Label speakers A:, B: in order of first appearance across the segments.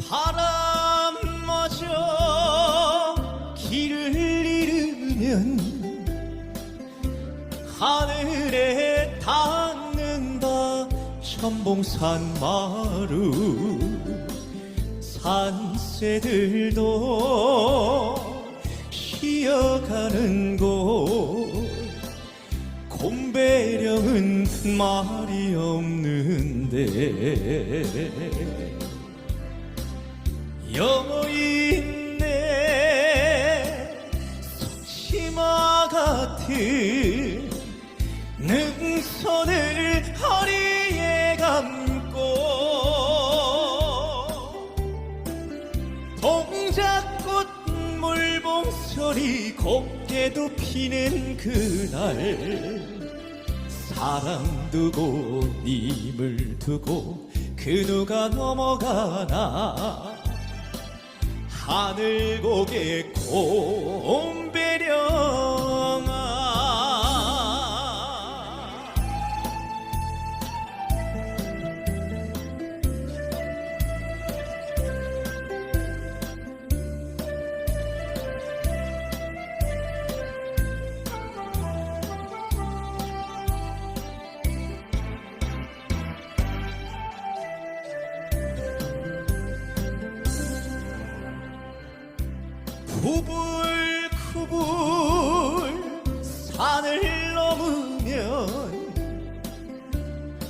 A: 사람마저 길을 잃으면 하늘에 닿는다. 천봉산 마루 산새들도 쉬어가는 곳 곰배령은 말이 없는데 여인네. 치마 같은 능선을 허리에 감고 동작꽃 물봉소리 곱게도 피는 그날 사랑 두고 님을 두고 그 누가 넘어가나 하늘 고개 곰 구불구불 산을 넘으면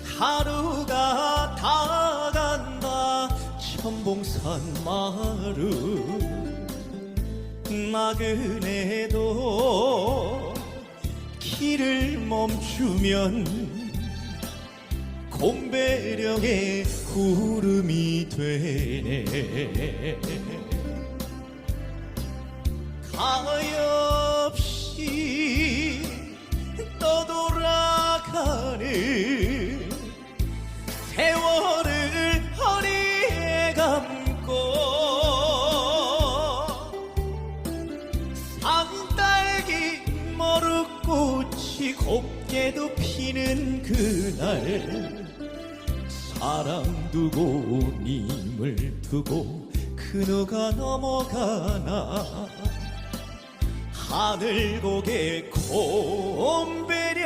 A: 하루가 다 간다. 천봉산 마루 나그네도 길을 멈추면 곰배령의 구름이 되네 가엾이 떠돌아가는 세월을 허리에 감고 산딸기 머루꽃이 곱게도 피는 그날 사랑 두고 님을 두고 그 누가 넘어가나 하늘 고개 곰배령